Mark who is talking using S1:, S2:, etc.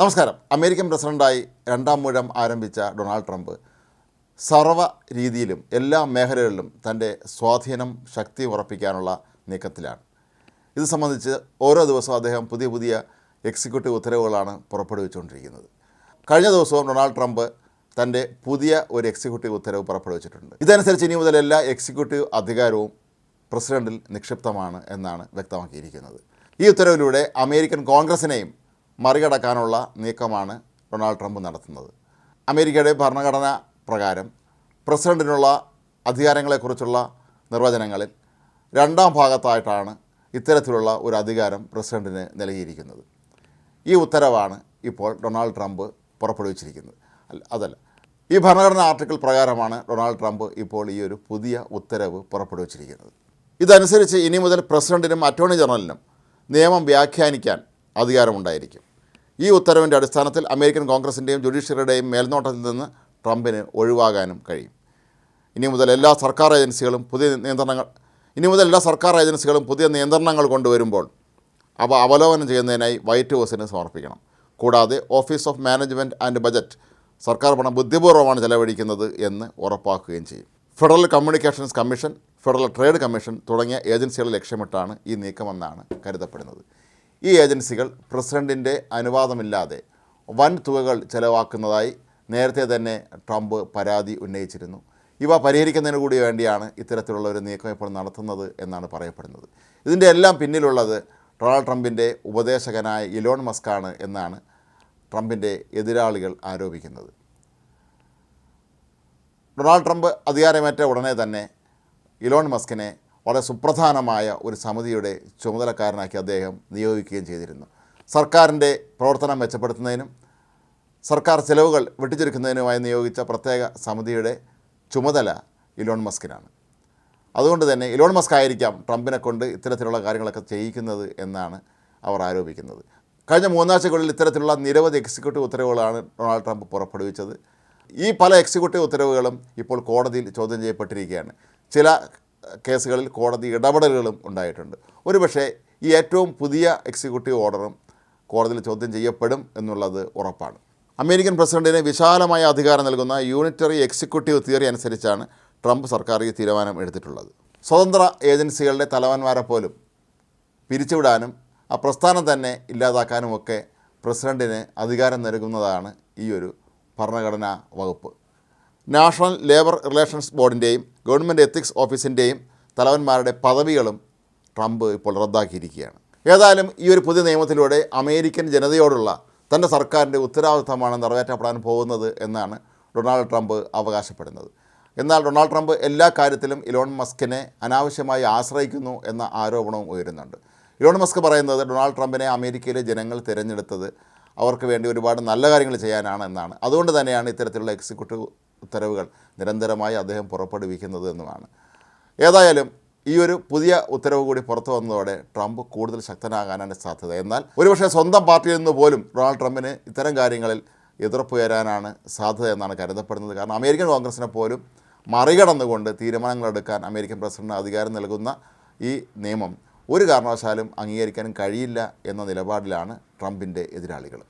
S1: നമസ്കാരം. അമേരിക്കൻ പ്രസിഡന്റായി രണ്ടാം മൂഴം ആരംഭിച്ച ഡൊണാൾഡ് ട്രംപ് സർവ രീതിയിലും എല്ലാ മേഖലകളിലും തന്റെ സ്വാധീനം ശക്തി ഉറപ്പിക്കാനുള്ള നീക്കത്തിലാണ്. ഇത് സംബന്ധിച്ച് ഓരോ ദിവസവും അദ്ദേഹം പുതിയ പുതിയ എക്സിക്യൂട്ടീവ് ഉത്തരവുകളാണ് പുറപ്പെടുവിച്ചുകൊണ്ടിരിക്കുന്നത്. കഴിഞ്ഞ ദിവസവും ഡൊണാൾഡ് ട്രംപ് തന്റെ പുതിയ ഒരു എക്സിക്യൂട്ടീവ് ഉത്തരവ് പുറപ്പെടുവിച്ചിട്ടുണ്ട്. ഇതനുസരിച്ച് ഇനി മുതൽ എല്ലാ എക്സിക്യൂട്ടീവ് അധികാരവും പ്രസിഡന്റിൽ നിക്ഷിപ്തമാണ് എന്നാണ് വ്യക്തമാക്കിയിരിക്കുന്നത്. ഈ ഉത്തരവിലൂടെ അമേരിക്കൻ കോൺഗ്രസിനെയും മറികടക്കാനുള്ള നീക്കമാണ് ഡൊണാൾഡ് ട്രംപ് നടത്തുന്നത്. അമേരിക്കയുടെ ഭരണഘടന പ്രകാരം പ്രസിഡന്റിനുള്ള അധികാരങ്ങളെക്കുറിച്ചുള്ള നിർവചനങ്ങളിൽ രണ്ടാം ഭാഗത്തായിട്ടാണ് ഇത്തരത്തിലുള്ള ഒരു അധികാരം പ്രസിഡന്റിന് നൽകിയിരിക്കുന്നത്. ഈ ഉത്തരവാണ് ഇപ്പോൾ ഡൊണാൾഡ് ട്രംപ് പുറപ്പെടുവിച്ചിരിക്കുന്നത്. അതല്ല. ഈ ഭരണഘടനാ ആർട്ടിക്കിൾ പ്രകാരമാണ് ഡൊണാൾഡ് ട്രംപ് ഇപ്പോൾ ഈ ഒരു പുതിയ ഉത്തരവ് പുറപ്പെടുവിച്ചിരിക്കുന്നത്. ഇതനുസരിച്ച് ഇനി മുതൽ പ്രസിഡന്റിനും അറ്റോർണി ജനറലിനും നിയമം വ്യാഖ്യാനിക്കാൻ അധികാരമുണ്ടായിരിക്കും. ഈ ഉത്തരവിന്റെ അടിസ്ഥാനത്തിൽ അമേരിക്കൻ കോൺഗ്രസിന്റെയും ജുഡീഷ്യറിയുടെയും മേൽനോട്ടത്തിൽ നിന്ന് ട്രംപിന് ഒഴിവാകാനും കഴിയും. ഇനി മുതൽ എല്ലാ സർക്കാർ ഏജൻസികളും പുതിയ നിയന്ത്രണങ്ങൾ ഇനി മുതൽ എല്ലാ സർക്കാർ ഏജൻസികളും പുതിയ നിയന്ത്രണങ്ങൾ കൊണ്ടുവരുമ്പോൾ അവ അവലോകനം ചെയ്യുന്നതിനായി വൈറ്റ് ഹൗസിന് സമർപ്പിക്കണം. കൂടാതെ Office of Management and Budget സർക്കാർ പണം ബുദ്ധിപൂർവമാണ് ചെലവഴിക്കുന്നത് എന്ന് ഉറപ്പാക്കുകയും ചെയ്യും. Federal Communications Commission Federal Trade Commission തുടങ്ങിയ ഏജൻസികളെ ലക്ഷ്യമിട്ടാണ് ഈ നീക്കമെന്നാണ് കരുതപ്പെടുന്നത്. ഈ ഏജൻസികൾ പ്രസിഡന്റിന്റെ അനുവാദമില്ലാതെ വൻ തുകകൾ ചെലവാക്കുന്നതായി നേരത്തെ തന്നെ ട്രംപ് പരാതി ഉന്നയിച്ചിരുന്നു. ഇവ പരിഹരിക്കുന്നതിന് കൂടി വേണ്ടിയാണ് ഇത്തരത്തിലുള്ള ഒരു നീക്കം ഇപ്പോൾ നടത്തുന്നത് എന്നാണ് പറയപ്പെടുന്നത്. ഇതിന്റെ എല്ലാം പിന്നിലുള്ളത് ഡൊണാൾഡ് ട്രംപിന്റെ ഉപദേശകനായ ഇലോൺ മസ്കാണ് എന്നാണ് ട്രംപിന്റെ എതിരാളികൾ ആരോപിക്കുന്നത്. ഡൊണാൾഡ് ട്രംപ് അധികാരമേറ്റ ഉടനെ തന്നെ ഇലോൺ മസ്കിനെ വളരെ സുപ്രധാനമായ ഒരു സമിതിയുടെ ചുമതലക്കാരനാക്കി അദ്ദേഹം നിയോഗിക്കുകയും ചെയ്തിരുന്നു. സർക്കാരിന്റെ പ്രവർത്തനം മെച്ചപ്പെടുത്തുന്നതിനും സർക്കാർ ചെലവുകൾ വെട്ടിച്ചുരുക്കുന്നതിനുമായി നിയോഗിച്ച പ്രത്യേക സമിതിയുടെ ചുമതല ഇലോൺ മസ്കിനാണ്. അതുകൊണ്ട് തന്നെ ഇലോൺ മസ്ക് ആയിരിക്കാം ട്രംപിനെ കൊണ്ട് ഇത്തരത്തിലുള്ള കാര്യങ്ങളൊക്കെ ചെയ്യിക്കുന്നത് എന്നാണ് അവർ ആരോപിക്കുന്നത്. കഴിഞ്ഞ മൂന്നാഴ്ചകളിൽ ഇത്തരത്തിലുള്ള നിരവധി എക്സിക്യൂട്ടീവ് ഉത്തരവുകളാണ് ഡൊണാൾഡ് ട്രംപ് പുറപ്പെടുവിച്ചത്. ഈ പല എക്സിക്യൂട്ടീവ് ഉത്തരവുകളും ഇപ്പോൾ കോടതിയിൽ ചോദ്യം ചെയ്യപ്പെട്ടിരിക്കുകയാണ്. ചില കേസുകളിൽ കോടതി ഇടപെടലുകളും ഉണ്ടായിട്ടുണ്ട്. ഒരുപക്ഷെ ഈ ഏറ്റവും പുതിയ എക്സിക്യൂട്ടീവ് ഓർഡറും കോടതിയിൽ ചോദ്യം ചെയ്യപ്പെടും എന്നുള്ളത് ഉറപ്പാണ്. അമേരിക്കൻ പ്രസിഡന്റിന് വിശാലമായ അധികാരം നൽകുന്ന യൂണിറ്ററി എക്സിക്യൂട്ടീവ് തിയറി അനുസരിച്ചാണ് ട്രംപ് സർക്കാർ ഈ തീരുമാനം എടുത്തിട്ടുള്ളത്. സ്വതന്ത്ര ഏജൻസികളുടെ തലവന്മാരെ പോലും പിരിച്ചുവിടാനും ആ പ്രസ്ഥാനം തന്നെ ഇല്ലാതാക്കാനുമൊക്കെ പ്രസിഡന്റിന് അധികാരം നൽകുന്നതാണ് ഈ ഒരു ഭരണഘടനാ വകുപ്പ്. നാഷണൽ ലേബർ റിലേഷൻസ് ബോർഡിന്റെയും ഗവൺമെന്റ് എത്തിക്സ് ഓഫീസിന്റെയും തലവന്മാരുടെ പദവികളും ട്രംപ് ഇപ്പോൾ റദ്ദാക്കിയിരിക്കുകയാണ്. ഏതായാലും ഈ ഒരു പുതിയ നിയമത്തിലൂടെ അമേരിക്കൻ ജനതയോടുള്ള തന്റെ സർക്കാരിന്റെ ഉത്തരവാദിത്തമാണ് നിറവേറ്റപ്പെടാൻ പോകുന്നത് എന്നാണ് ഡൊണാൾഡ് ട്രംപ് അവകാശപ്പെടുന്നത്. എന്നാൽ ഡൊണാൾഡ് ട്രംപ് എല്ലാ കാര്യത്തിലും ഇലോൺ മസ്കിനെ അനാവശ്യമായി ആശ്രയിക്കുന്നു എന്ന ആരോപണവും ഉയരുന്നുണ്ട്. ഇലോൺ മസ്ക് പറയുന്നത് ഡൊണാൾഡ് ട്രംപിനെ അമേരിക്കയിലെ ജനങ്ങൾ തിരഞ്ഞെടുത്തത് അവർക്ക് വേണ്ടി ഒരുപാട് നല്ല കാര്യങ്ങൾ ചെയ്യാനാണ് എന്നാണ്. അതുകൊണ്ട് തന്നെയാണ് ഇത്തരത്തിലുള്ള എക്സിക്യൂട്ടീവ് ഉത്തരവുകൾ നിരന്തരമായി അദ്ദേഹം പുറപ്പെടുവിക്കുന്നത് എന്നുമാണ്. ഏതായാലും ഈ ഒരു പുതിയ ഉത്തരവ് കൂടി പുറത്തു വന്നതോടെ ട്രംപ് കൂടുതൽ ശക്തനാകാനാണ് സാധ്യത. എന്നാൽ ഒരുപക്ഷെ സ്വന്തം പാർട്ടിയിൽ നിന്ന് പോലും ഡൊണാൾഡ് ട്രംപിന് ഇത്തരം കാര്യങ്ങളിൽ എതിർപ്പ് വരാനാണ് സാധ്യത എന്നാണ് കരുതപ്പെടുന്നത്. കാരണം അമേരിക്കൻ കോൺഗ്രസിനെ പോലും മറികടന്നുകൊണ്ട് തീരുമാനങ്ങളെടുക്കാൻ അമേരിക്കൻ പ്രസിഡന്റിന് അധികാരം നൽകുന്ന ഈ നിയമം ഒരു കാരണവശാലും അംഗീകരിക്കാനും കഴിയില്ല എന്ന നിലപാടിലാണ് ട്രംപിന്റെ എതിരാളികൾ.